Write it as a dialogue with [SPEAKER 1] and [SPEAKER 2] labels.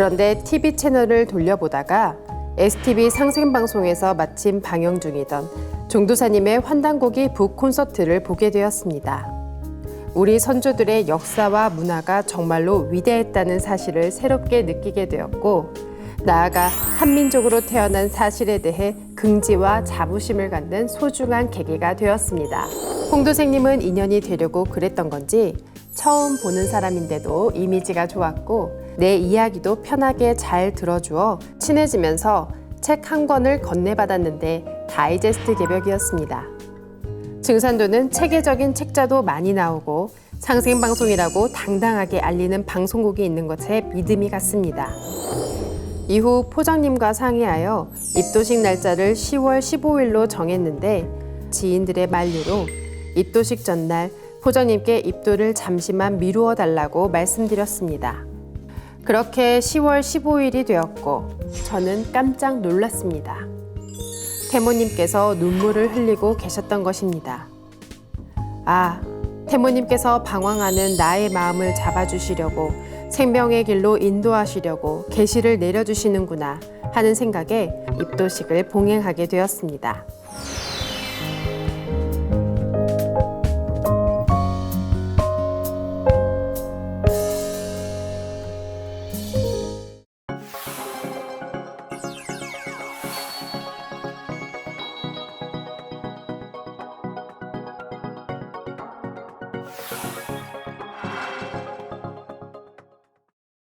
[SPEAKER 1] 그런데 TV 채널을 돌려보다가 STV 상생방송에서 마침 방영 중이던 종도사님의 환단곡이 북 콘서트를 보게 되었습니다. 우리 선조들의 역사와 문화가 정말로 위대했다는 사실을 새롭게 느끼게 되었고, 나아가 한민족으로 태어난 사실에 대해 긍지와 자부심을 갖는 소중한 계기가 되었습니다. 홍도생님은 인연이 되려고 그랬던 건지 처음 보는 사람인데도 이미지가 좋았고 내 이야기도 편하게 잘 들어주어 친해지면서 책 한 권을 건네받았는데 다이제스트 개벽이었습니다. 증산도는 체계적인 책자도 많이 나오고 상생방송이라고 당당하게 알리는 방송국이 있는 것에 믿음이 갔습니다. 이후 포장님과 상의하여 입도식 날짜를 10월 15일로 정했는데 지인들의 만류로 입도식 전날 포장님께 입도를 잠시만 미루어 달라고 말씀드렸습니다. 그렇게 10월 15일이 되었고 저는 깜짝 놀랐습니다. 태모님께서 눈물을 흘리고 계셨던 것입니다. 아, 태모님께서 방황하는 나의 마음을 잡아주시려고 생명의 길로 인도하시려고 계시를 내려주시는구나 하는 생각에 입도식을 봉행하게 되었습니다. Thank you.